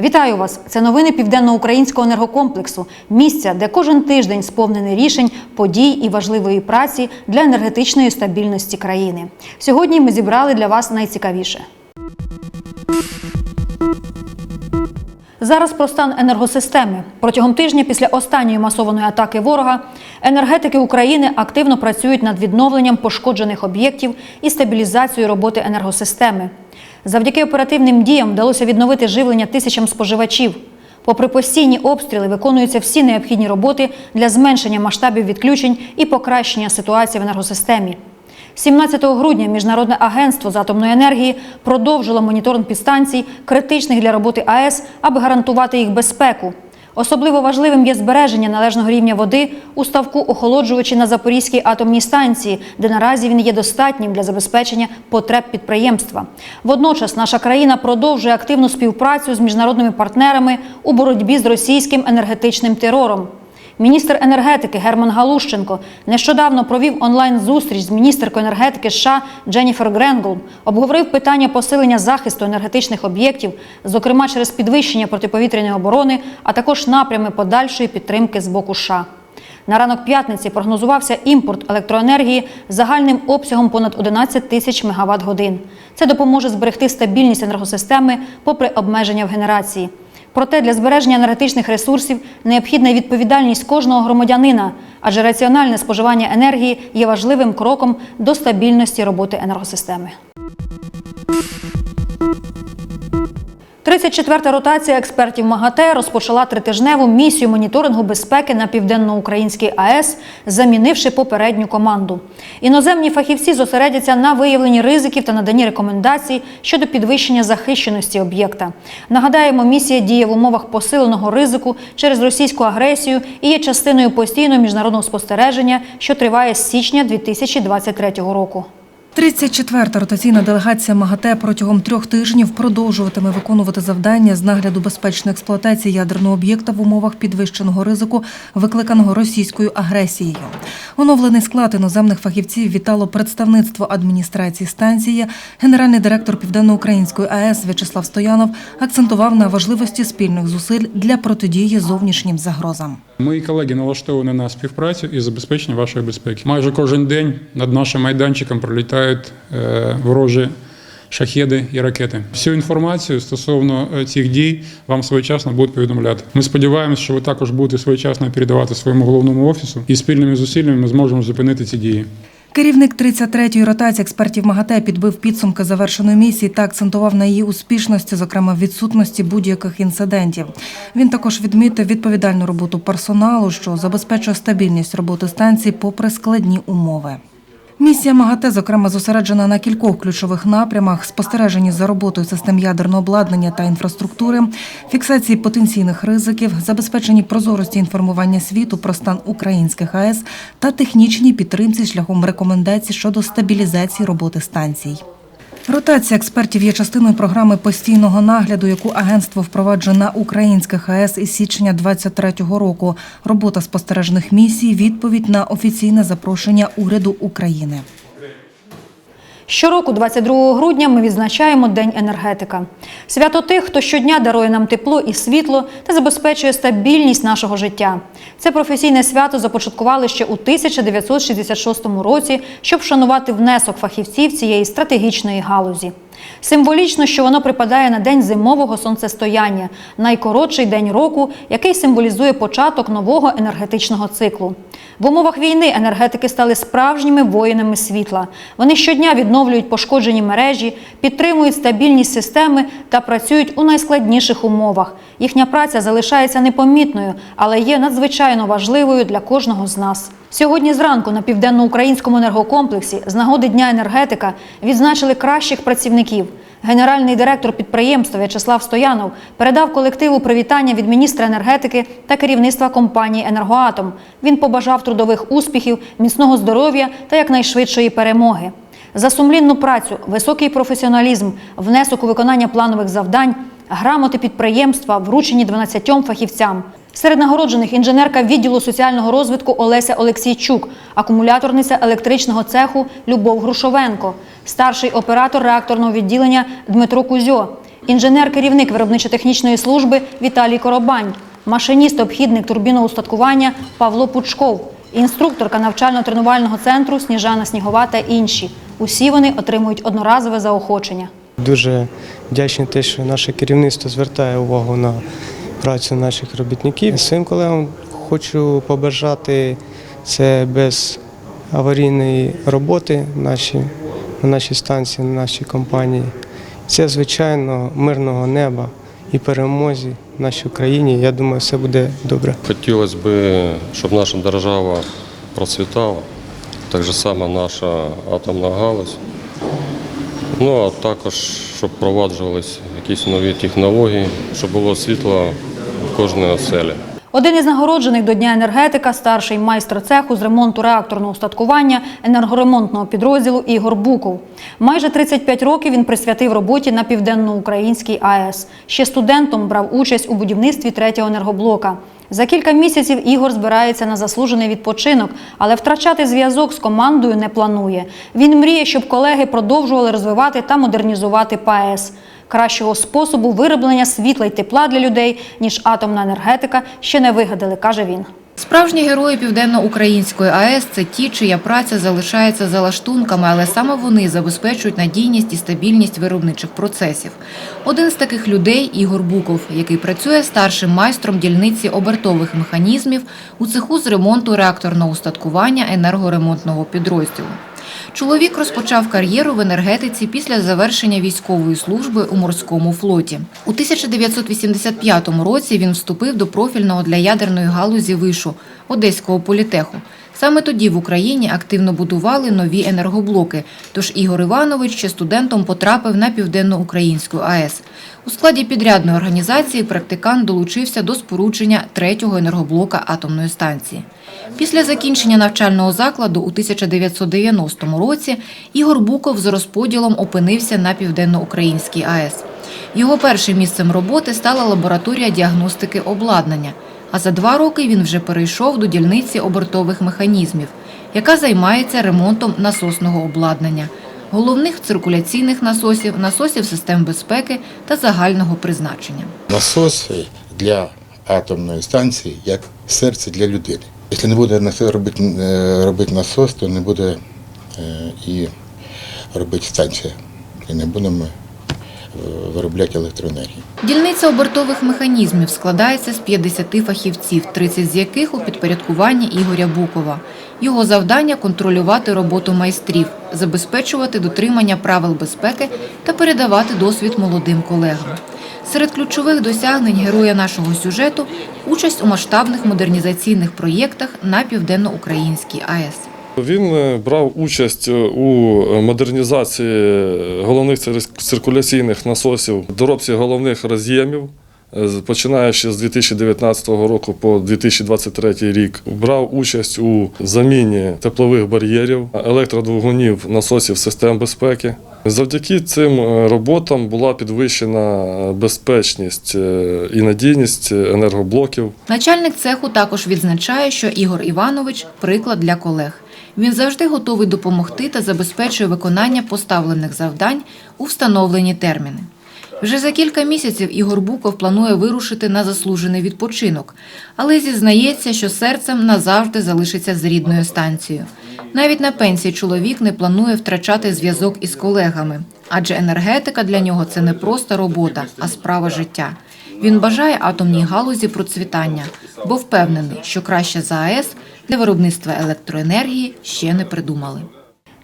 Вітаю вас! Це новини південноукраїнського енергокомплексу, місця, де кожен тиждень сповнений рішень, подій і важливої праці для енергетичної стабільності країни. Сьогодні ми зібрали для вас найцікавіше. Зараз про стан енергосистеми. Протягом тижня після останньої масованої атаки ворога енергетики України активно працюють над відновленням пошкоджених об'єктів і стабілізацією роботи енергосистеми. Завдяки оперативним діям вдалося відновити живлення тисячам споживачів. Попри постійні обстріли, виконуються всі необхідні роботи для зменшення масштабів відключень і покращення ситуації в енергосистемі. 17 грудня Міжнародне агентство з атомної енергії продовжило моніторинг підстанцій, критичних для роботи АЕС, аби гарантувати їх безпеку. Особливо важливим є збереження належного рівня води у ставку охолоджувачі на Запорізькій атомній станції, де наразі він є достатнім для забезпечення потреб підприємства. Водночас наша країна продовжує активну співпрацю з міжнародними партнерами у боротьбі з російським енергетичним терором. Міністр енергетики Герман Галущенко нещодавно провів онлайн-зустріч з міністеркою енергетики США Дженніфер Гренгол, обговорив питання посилення захисту енергетичних об'єктів, зокрема через підвищення протиповітряної оборони, а також напрями подальшої підтримки з боку США. На ранок п'ятниці прогнозувався імпорт електроенергії загальним обсягом понад 11 тисяч мегаватт годин. Це допоможе зберегти стабільність енергосистеми попри обмеження в генерації. Проте для збереження енергетичних ресурсів необхідна відповідальність кожного громадянина, адже раціональне споживання енергії є важливим кроком до стабільності роботи енергосистеми. 34-та ротація експертів МАГАТЕ розпочала тритижневу місію моніторингу безпеки на південноукраїнській АЕС, замінивши попередню команду. Іноземні фахівці зосередяться на виявленні ризиків та наданні рекомендацій щодо підвищення захищеності об'єкта. Нагадаємо, місія діє в умовах посиленого ризику через російську агресію і є частиною постійного міжнародного спостереження, що триває з січня 2023 року. 34-та ротаційна делегація МАГАТЕ протягом трьох тижнів продовжуватиме виконувати завдання з нагляду безпечної експлуатації ядерного об'єкта в умовах підвищеного ризику, викликаного російською агресією. Оновлений склад іноземних фахівців вітало представництво адміністрації станції. Генеральний директор Південноукраїнської АЕС В'ячеслав Стоянов акцентував на важливості спільних зусиль для протидії зовнішнім загрозам. Мої колеги налаштовані на співпрацю і забезпечення вашої безпеки. Майже кожен день над нашим майданчиком пролітають е, ворожі шахеди і ракети. Всю інформацію стосовно е, цих дій вам своєчасно будуть повідомляти. Ми сподіваємося, що ви також будете своєчасно передавати своєму головному офісу, і спільними зусиллями ми зможемо зупинити ці дії. Керівник 33-ї ротації експертів МАГАТЕ підбив підсумки завершеної місії та акцентував на її успішності, зокрема відсутності будь-яких інцидентів. Він також відмітив відповідальну роботу персоналу, що забезпечує стабільність роботи станції попри складні умови. Місія МАГАТЕ, зокрема, зосереджена на кількох ключових напрямах: спостереженні за роботою систем ядерного обладнання та інфраструктури, фіксації потенційних ризиків, забезпеченні прозорості інформування світу про стан українських АЕС та технічній підтримці шляхом рекомендацій щодо стабілізації роботи станцій. Ротація експертів є частиною програми постійного нагляду, яку агентство впроваджує на українських АЕС із січня 2023 року. Робота спостережних місій відповідь на офіційне запрошення уряду України. Щороку, 22 грудня, ми відзначаємо День енергетика. Свято тих, хто щодня дарує нам тепло і світло та забезпечує стабільність нашого життя. Це професійне свято започаткували ще у 1966 році, щоб вшанувати внесок фахівців цієї стратегічної галузі. Символічно, що воно припадає на день зимового сонцестояння, найкоротший день року, який символізує початок нового енергетичного циклу. В умовах війни енергетики стали справжніми воїнами світла. Вони щодня відновлюють пошкоджені мережі, підтримують стабільність системи та працюють у найскладніших умовах. Їхня праця залишається непомітною, але є надзвичайно важливою для кожного з нас. Сьогодні зранку на південноукраїнському енергокомплексі з нагоди Дня енергетика відзначили кращих працівників. Генеральний директор підприємства В'ячеслав Стоянов передав колективу привітання від міністра енергетики та керівництва компанії Енергоатом. Він побажав трудових успіхів, міцного здоров'я та якнайшвидшої перемоги. За сумлінну працю, високий професіоналізм, внесок у виконання планових завдань, грамоти підприємства вручені 12 фахівцям. Серед нагороджених інженерка відділу соціального розвитку Олеся Олексійчук, акумуляторниця електричного цеху Любов Грушовенко, старший оператор реакторного відділення Дмитро Кузьо, інженер-керівник виробничо-технічної служби Віталій Коробань, машиніст-обхідник турбіноустаткування Павло Пучков, інструкторка навчально-тренувального центру Сніжана Снігова та інші. Усі вони отримують одноразове заохочення. Дуже вдячний те, що наше керівництво звертає увагу на працю наших робітників. Своїм колегам хочу побажати це без аварійної роботи наші, на нашій станції, на нашій компанії. Це, звичайно, мирного неба і перемозі нашій Україні. Я думаю, все буде добре. Хотілося б, щоб наша держава процвітала, так само наша атомна галузь. Ну а також, щоб впроваджувалися якісь нові технології, щоб було світло в кожній оселі. Один із нагороджених до Дня енергетика, старший майстер цеху з ремонту реакторного устаткування енергоремонтного підрозділу Ігор Буков. Майже 35 років він присвятив роботі на південноукраїнській АЕС. Ще студентом брав участь у будівництві третього енергоблока. За кілька місяців Ігор збирається на заслужений відпочинок, але втрачати зв'язок з командою не планує. Він мріє, щоб колеги продовжували розвивати та модернізувати ПАЕС. Кращого способу вироблення світла й тепла для людей, ніж атомна енергетика, ще не вигадали, каже він. Справжні герої Південно-Української АЕС це ті, чия праця залишається за лаштунками, але саме вони забезпечують надійність і стабільність виробничих процесів. Один з таких людей Ігор Буков, який працює старшим майстром дільниці обертових механізмів у цеху з ремонту реакторного устаткування енергоремонтного підрозділу. Чоловік розпочав кар'єру в енергетиці після завершення військової служби у морському флоті. У 1985 році він вступив до профільного для ядерної галузі вишу Одеського політеху. Саме тоді в Україні активно будували нові енергоблоки. Тож Ігор Іванович ще студентом потрапив на південноукраїнську АЕС. У складі підрядної організації практикант долучився до спорудження третього енергоблока атомної станції. Після закінчення навчального закладу у 1990 році Ігор Буков з розподілом опинився на південноукраїнській АЕС. Його першим місцем роботи стала лабораторія діагностики обладнання. А за два роки він вже перейшов до дільниці обертових механізмів, яка займається ремонтом насосного обладнання, головних циркуляційних насосів, насосів систем безпеки та загального призначення. насос для атомної станції як серце для людини. Якщо не буде насос робити, е, робити насос, то не буде е, і робити станція. І не будемо е, виробляти електроенергію. Дільниця обертових механізмів складається з 50 фахівців, 30 з яких у підпорядкуванні Ігоря Букова. Його завдання контролювати роботу майстрів, забезпечувати дотримання правил безпеки та передавати досвід молодим колегам. Серед ключових досягнень героя нашого сюжету участь у масштабних модернізаційних проєктах на південноукраїнській АЕС. Він е, брав участь е, у модернізації головних циркуляційних насосів, доробці головних роз'ємів, е, починаючи з 2019 року по 2023 рік. Брав участь у заміні теплових бар'єрів, електродвигунів, насосів систем безпеки. Завдяки цим е, роботам була підвищена е, безпечність е, і надійність енергоблоків. Начальник цеху також відзначає, що Ігор Іванович приклад для колег. Він завжди готовий допомогти та забезпечує виконання поставлених завдань у встановлені терміни. Вже за кілька місяців Ігор Буков планує вирушити на заслужений відпочинок, але зізнається, що серцем назавжди залишиться з рідною станцією. Навіть на пенсії чоловік не планує втрачати зв'язок із колегами, адже енергетика для нього це не просто робота, а справа життя. Він бажає атомній галузі процвітання, бо впевнений, що краще за АЕС для виробництва електроенергії ще не придумали.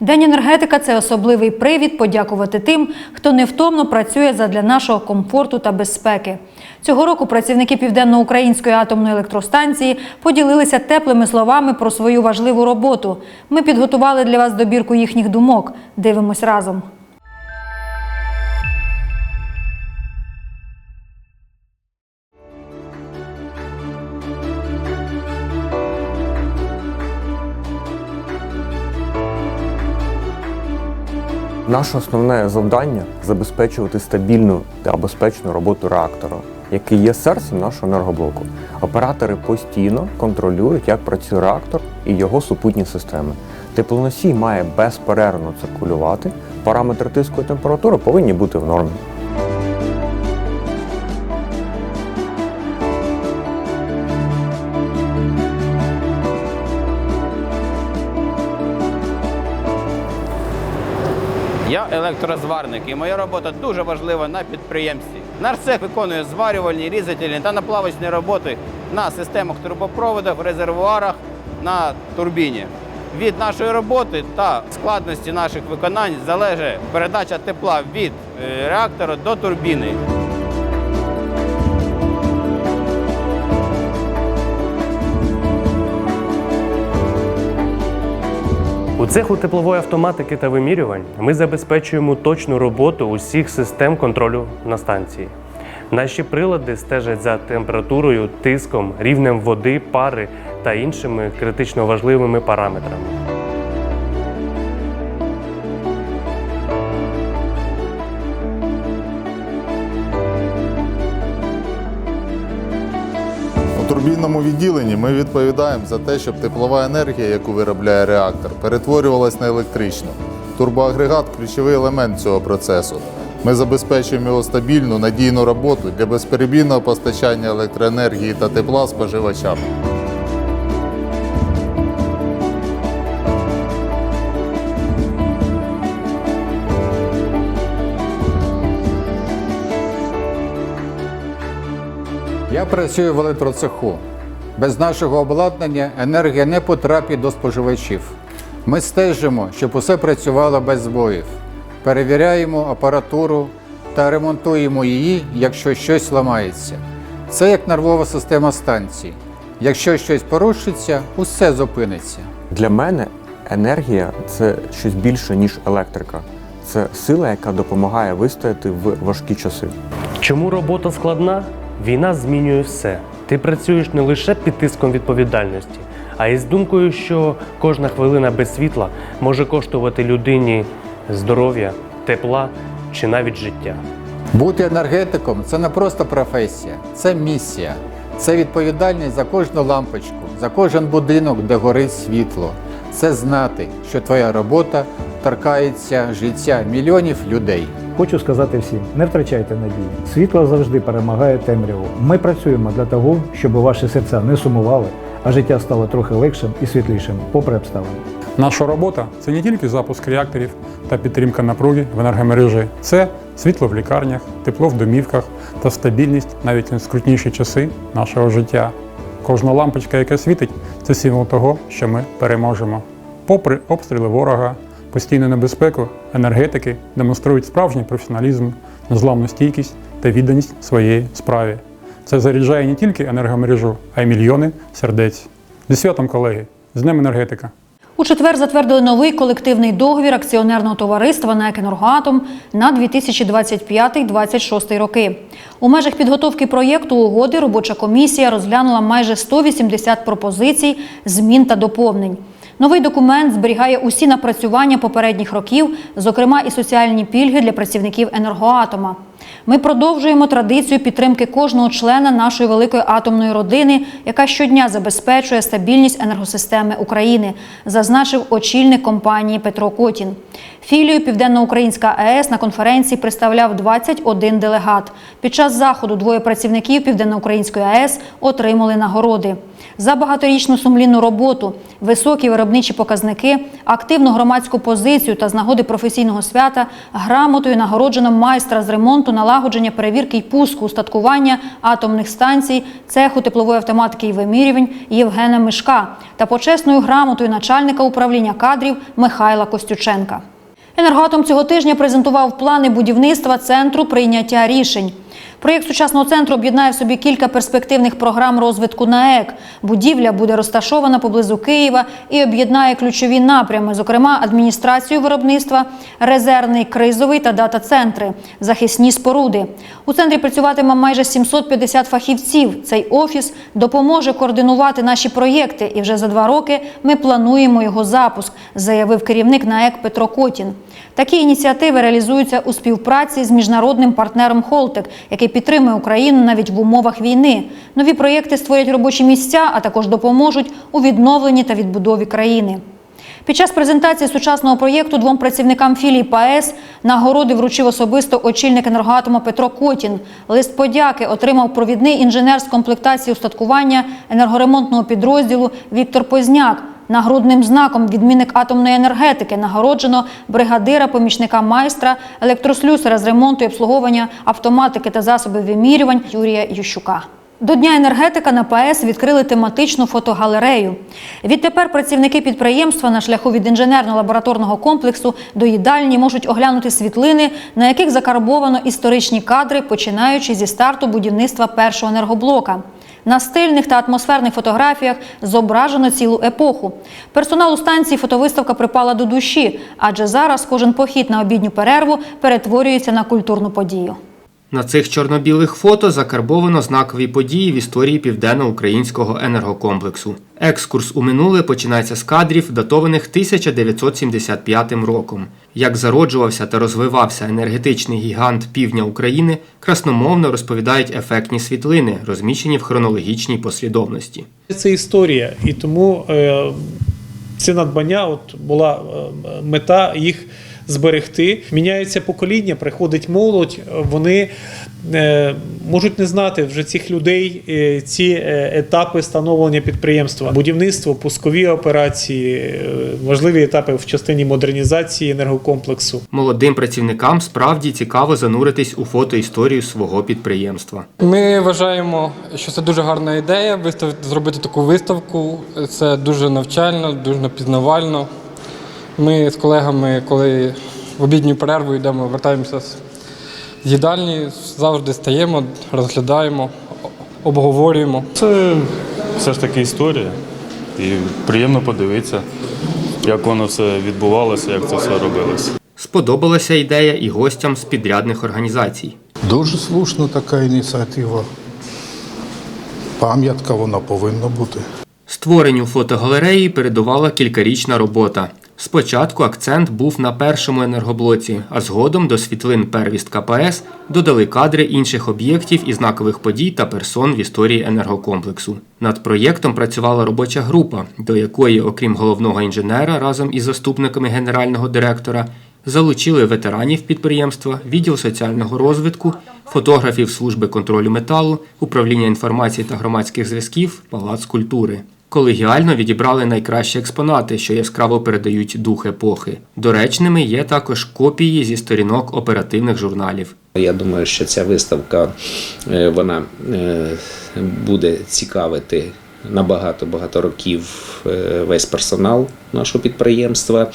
День енергетика це особливий привід подякувати тим, хто невтомно працює задля нашого комфорту та безпеки. Цього року працівники Південноукраїнської атомної електростанції поділилися теплими словами про свою важливу роботу. Ми підготували для вас добірку їхніх думок. Дивимось разом. Наше основне завдання забезпечувати стабільну та безпечну роботу реактора. який є серцем нашого енергоблоку. Оператори постійно контролюють, як працює реактор і його супутні системи. Теплоносій має безперервно циркулювати, параметри тиску і температури повинні бути в нормі. Я електрозварник і моя робота дуже важлива на підприємстві. Наш цех виконує зварювальні, різательні та наплавочні роботи на системах трубопроводах, резервуарах на турбіні. Від нашої роботи та складності наших виконань залежить передача тепла від е, реактора до турбіни. У цеху теплової автоматики та вимірювань ми забезпечуємо точну роботу усіх систем контролю на станції. Наші прилади стежать за температурою, тиском, рівнем води, пари та іншими критично важливими параметрами. У турбінному відділенні ми відповідаємо за те, щоб теплова енергія, яку виробляє реактор, перетворювалась на електричну. Турбоагрегат ключовий елемент цього процесу. Ми забезпечуємо його стабільну, надійну роботу для безперебійного постачання електроенергії та тепла споживачам. Я працюю в електроцеху. Без нашого обладнання енергія не потрапить до споживачів. Ми стежимо, щоб усе працювало без збоїв. Перевіряємо апаратуру та ремонтуємо її, якщо щось ламається. Це як нервова система станції. Якщо щось порушиться, усе зупиниться. Для мене енергія це щось більше, ніж електрика. Це сила, яка допомагає вистояти в важкі часи. Чому робота складна? Війна змінює все. Ти працюєш не лише під тиском відповідальності, а й з думкою, що кожна хвилина без світла може коштувати людині здоров'я, тепла чи навіть життя. Бути енергетиком це не просто професія, це місія. Це відповідальність за кожну лампочку, за кожен будинок, де горить світло. Це знати, що твоя робота торкається життя мільйонів людей. Хочу сказати всім: не втрачайте надії. Світло завжди перемагає темряву. Ми працюємо для того, щоб ваші серця не сумували, а життя стало трохи легшим і світлішим, попри обставини. Наша робота це не тільки запуск реакторів та підтримка напруги в енергомережі, це світло в лікарнях, тепло в домівках та стабільність навіть у скрутніші часи нашого життя. Кожна лампочка, яка світить, це символ того, що ми переможемо. Попри обстріли ворога, постійну небезпеку, енергетики демонструють справжній професіоналізм, незламну стійкість та відданість своєї справі. Це заряджає не тільки енергомережу, а й мільйони сердець. Зі святом, колеги, з Днем енергетика! У четвер затвердили новий колективний договір акціонерного товариства НАЕК «Енергоатом» на 2025-2026 роки. У межах підготовки проєкту угоди робоча комісія розглянула майже 180 пропозицій, змін та доповнень. Новий документ зберігає усі напрацювання попередніх років, зокрема і соціальні пільги для працівників енергоатома. Ми продовжуємо традицію підтримки кожного члена нашої великої атомної родини, яка щодня забезпечує стабільність енергосистеми України, зазначив очільник компанії Петро Котін. Філію Південноукраїнська АЕС на конференції представляв 21 делегат. Під час заходу двоє працівників Південноукраїнської АЕС отримали нагороди за багаторічну сумлінну роботу, високі виробничі показники, активну громадську позицію та з нагоди професійного свята грамотою нагороджено майстра з ремонту, налагодження, перевірки й пуску, устаткування атомних станцій, цеху теплової автоматики і вимірювань Євгена Мишка та почесною грамотою начальника управління кадрів Михайла Костюченка. Енергоатом цього тижня презентував плани будівництва центру прийняття рішень. Проєкт сучасного центру об'єднає в собі кілька перспективних програм розвитку НАЕК. Будівля буде розташована поблизу Києва і об'єднає ключові напрями, зокрема адміністрацію виробництва, резервний кризовий та дата-центри, захисні споруди. У центрі працюватиме майже 750 фахівців. Цей офіс допоможе координувати наші проєкти, і вже за два роки ми плануємо його запуск, заявив керівник НАЕК Петро Котін. Такі ініціативи реалізуються у співпраці з міжнародним партнером Холтек, який який підтримує Україну навіть в умовах війни. Нові проєкти створять робочі місця, а також допоможуть у відновленні та відбудові країни. Під час презентації сучасного проєкту двом працівникам філії ПАЕС нагороди вручив особисто очільник енергоатома Петро Котін. Лист подяки отримав провідний інженер з комплектації устаткування енергоремонтного підрозділу Віктор Позняк. Нагрудним знаком відмінник атомної енергетики нагороджено бригадира, помічника майстра, електрослюсера з ремонту і обслуговування автоматики та засобів вимірювань Юрія Ющука. До Дня енергетика на ПАЕС відкрили тематичну фотогалерею. Відтепер працівники підприємства на шляху від інженерно-лабораторного комплексу до їдальні можуть оглянути світлини, на яких закарбовано історичні кадри, починаючи зі старту будівництва першого енергоблока. На стильних та атмосферних фотографіях зображено цілу епоху. Персоналу станції фотовиставка припала до душі, адже зараз кожен похід на обідню перерву перетворюється на культурну подію. На цих чорно-білих фото закарбовано знакові події в історії південно-українського енергокомплексу. Екскурс у минуле починається з кадрів, датованих 1975 роком. Як зароджувався та розвивався енергетичний гігант півдня України, красномовно розповідають ефектні світлини, розміщені в хронологічній послідовності. Це історія, і тому е, це надбання от була е, мета їх зберегти. Міняється покоління, приходить молодь, вони е, можуть не знати вже цих людей е, ці е, етапи становлення підприємства, будівництво, пускові операції, важливі етапи в частині модернізації енергокомплексу. Молодим працівникам справді цікаво зануритись у фотоісторію свого підприємства. Ми вважаємо, що це дуже гарна ідея виставити, зробити таку виставку. Це дуже навчально, дуже пізнавально. Ми з колегами, коли в обідню перерву йдемо, вертаємося з їдальні, завжди стаємо, розглядаємо, обговорюємо. Це все ж таки історія. І приємно подивитися, як воно все відбувалося, як це все робилося. Сподобалася ідея і гостям з підрядних організацій. Дуже слушна така ініціатива. Пам'ятка вона повинна бути. Створенню фотогалереї передувала кількарічна робота. Спочатку акцент був на першому енергоблоці, а згодом до світлин первістка ПАЕС додали кадри інших об'єктів і знакових подій та персон в історії енергокомплексу. Над проєктом працювала робоча група, до якої, окрім головного інженера, разом із заступниками генерального директора, залучили ветеранів підприємства, відділ соціального розвитку, фотографів служби контролю металу, управління інформації та громадських зв'язків, палац культури. Колегіально відібрали найкращі експонати, що яскраво передають дух епохи. Доречними є також копії зі сторінок оперативних журналів. Я думаю, що ця виставка е, вона е, буде цікавити на багато багато років е, весь персонал нашого підприємства.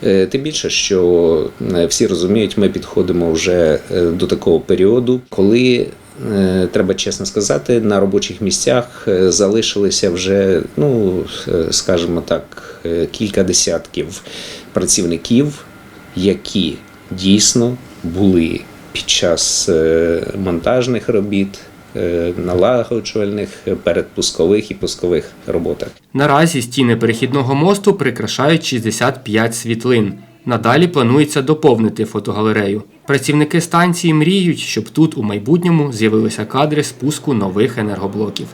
Тим більше, що всі розуміють, ми підходимо вже до такого періоду, коли. Е, Треба чесно сказати, на робочих місцях е, залишилися вже, ну е, скажімо так, кілька десятків працівників, які дійсно були під час монтажних робіт, налагоджувальних, передпускових і пускових роботах. Наразі стіни перехідного мосту прикрашають 65 світлин. Надалі планується доповнити фотогалерею. Працівники станції мріють, щоб тут у майбутньому з'явилися кадри спуску нових енергоблоків.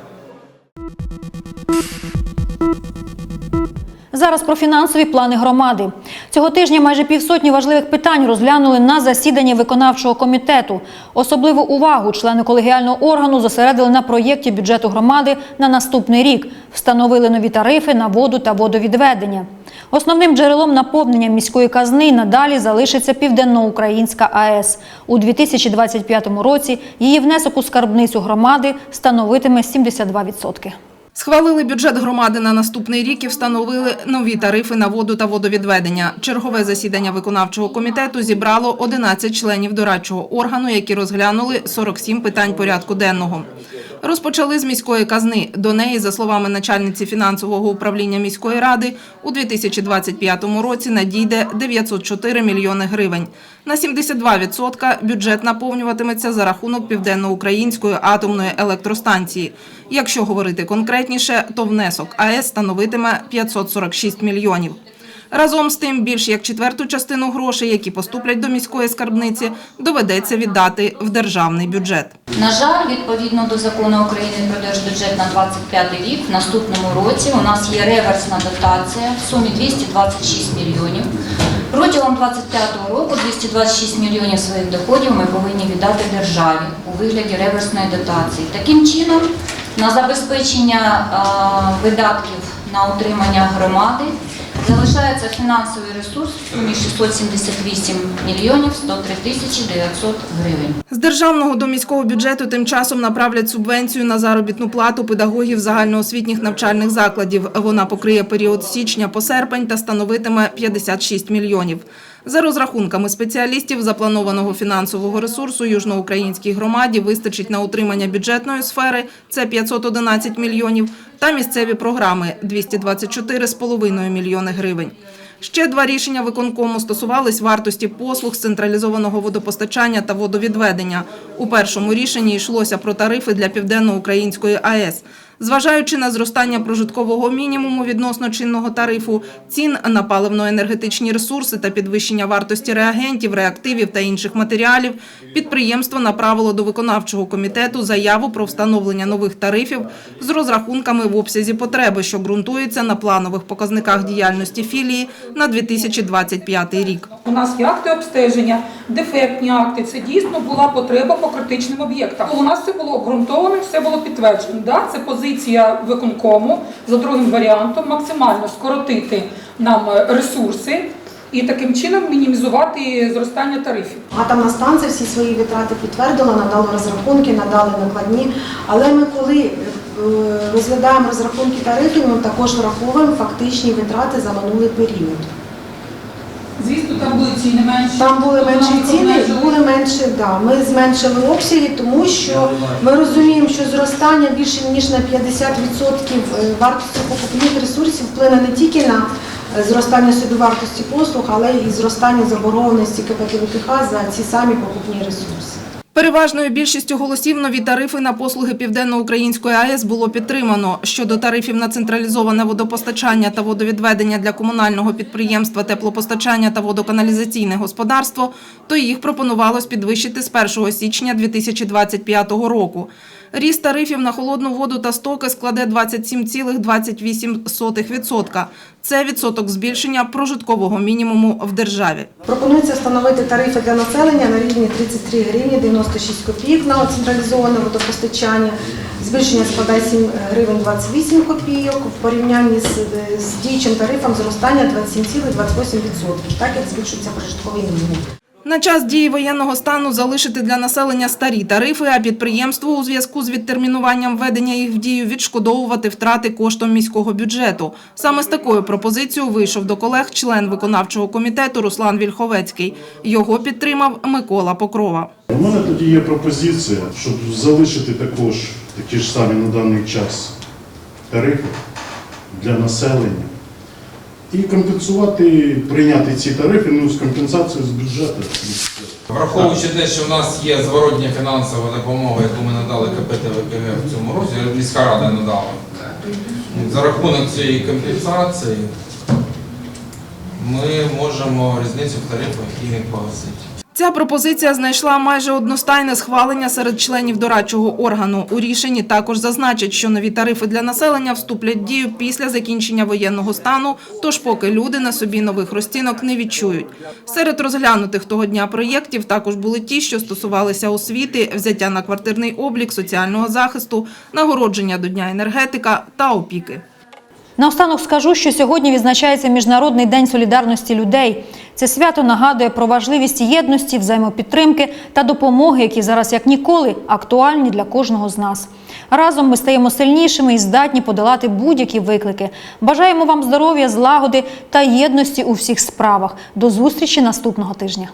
Зараз про фінансові плани громади. Цього тижня майже півсотні важливих питань розглянули на засіданні виконавчого комітету. Особливу увагу члени колегіального органу зосередили на проєкті бюджету громади на наступний рік. Встановили нові тарифи на воду та водовідведення. Основним джерелом наповнення міської казни надалі залишиться Південноукраїнська АЕС. У 2025 році її внесок у скарбницю громади становитиме 72%. Схвалили бюджет громади на наступний рік і встановили нові тарифи на воду та водовідведення. Чергове засідання виконавчого комітету зібрало 11 членів дорадчого органу, які розглянули 47 питань порядку денного. Розпочали з міської казни. До неї, за словами начальниці фінансового управління міської ради, у 2025 році надійде 904 мільйони гривень. На 72% бюджет наповнюватиметься за рахунок Південноукраїнської атомної електростанції. Якщо говорити конкретніше, то внесок АЕС становитиме 546 мільйонів. Разом з тим, більш як четверту частину грошей, які поступлять до міської скарбниці, доведеться віддати в державний бюджет. На жаль, відповідно до закону України про держбюджет на 25 рік, в наступному році у нас є реверсна дотація в сумі 226 мільйонів. Протягом 25 року 226 мільйонів своїх доходів ми повинні віддати державі у вигляді реверсної дотації. Таким чином, на забезпечення е, видатків на утримання громади залишається фінансовий ресурс в сумі 678 мільйонів 103 тисячі 900 гривень. З державного до міського бюджету тим часом направлять субвенцію на заробітну плату педагогів загальноосвітніх навчальних закладів. Вона покриє період січня по серпень та становитиме 56 мільйонів. За розрахунками спеціалістів, запланованого фінансового ресурсу южноукраїнській громаді вистачить на утримання бюджетної сфери – це 511 мільйонів, та місцеві програми – 224,5 мільйони гривень. Ще два рішення виконкому стосувались вартості послуг з централізованого водопостачання та водовідведення. У першому рішенні йшлося про тарифи для Південноукраїнської АЕС. Зважаючи на зростання прожиткового мінімуму відносно чинного тарифу, цін на паливно-енергетичні ресурси та підвищення вартості реагентів, реактивів та інших матеріалів, підприємство направило до виконавчого комітету заяву про встановлення нових тарифів з розрахунками в обсязі потреби, що ґрунтується на планових показниках діяльності філії на 2025 рік. У нас є акти обстеження, дефектні акти. Це дійсно була потреба по критичним об'єктам. У нас це було обґрунтовано, все було підтверджено. Да, це позиція виконкому за другим варіантом максимально скоротити нам е, ресурси і таким чином мінімізувати зростання тарифів. Атомна станція всі свої витрати підтвердила, надала розрахунки, надали накладні. Але ми коли е, розглядаємо розрахунки тарифів, ми також враховуємо фактичні витрати за минулий період. Там були ціни менші. Там були менші ціни, були менші, да. Ми зменшили обсяги, тому що ми розуміємо, що зростання більше ніж на 50% вартості покупних ресурсів вплине не тільки на е, зростання собівартості послуг, але і зростання заборгованості КП за ці самі покупні ресурси. Переважною більшістю голосів нові тарифи на послуги Південноукраїнської АЕС було підтримано. Щодо тарифів на централізоване водопостачання та водовідведення для комунального підприємства теплопостачання та водоканалізаційне господарство, то їх пропонувалось підвищити з 1 січня 2025 року. Ріст тарифів на холодну воду та стоки складе 27,28%. Це відсоток збільшення прожиткового мінімуму в державі. Пропонується встановити тарифи для населення на рівні 33 гривні 96 копійок на централізоване водопостачання. Збільшення складає 7 гривень 28 копійок. В порівнянні з, з діючим тарифом зростання 27,28%, так як збільшується прожитковий мінімум. На час дії воєнного стану залишити для населення старі тарифи, а підприємству у зв'язку з відтермінуванням введення їх в дію відшкодовувати втрати коштом міського бюджету. Саме з такою пропозицією вийшов до колег член виконавчого комітету Руслан Вільховецький. Його підтримав Микола Покрова. У мене тоді є пропозиція, щоб залишити також такі ж самі на даний час тарифи для населення і компенсувати, прийняти ці тарифи ну, з компенсацією з бюджету. Враховуючи те, що в нас є зворотня фінансова допомога, яку ми надали КП ТВКГ в цьому році, міська рада надала. За рахунок цієї компенсації ми можемо різницю в тарифах і не погасити. Ця пропозиція знайшла майже одностайне схвалення серед членів дорадчого органу. У рішенні також зазначать, що нові тарифи для населення вступлять в дію після закінчення воєнного стану, тож поки люди на собі нових розцінок не відчують. Серед розглянутих того дня проєктів також були ті, що стосувалися освіти, взяття на квартирний облік, соціального захисту, нагородження до Дня енергетика та опіки. Наостанок скажу, що сьогодні відзначається Міжнародний день солідарності людей. Це свято нагадує про важливість єдності, взаємопідтримки та допомоги, які зараз як ніколи актуальні для кожного з нас. Разом ми стаємо сильнішими і здатні подолати будь-які виклики. Бажаємо вам здоров'я, злагоди та єдності у всіх справах. До зустрічі наступного тижня.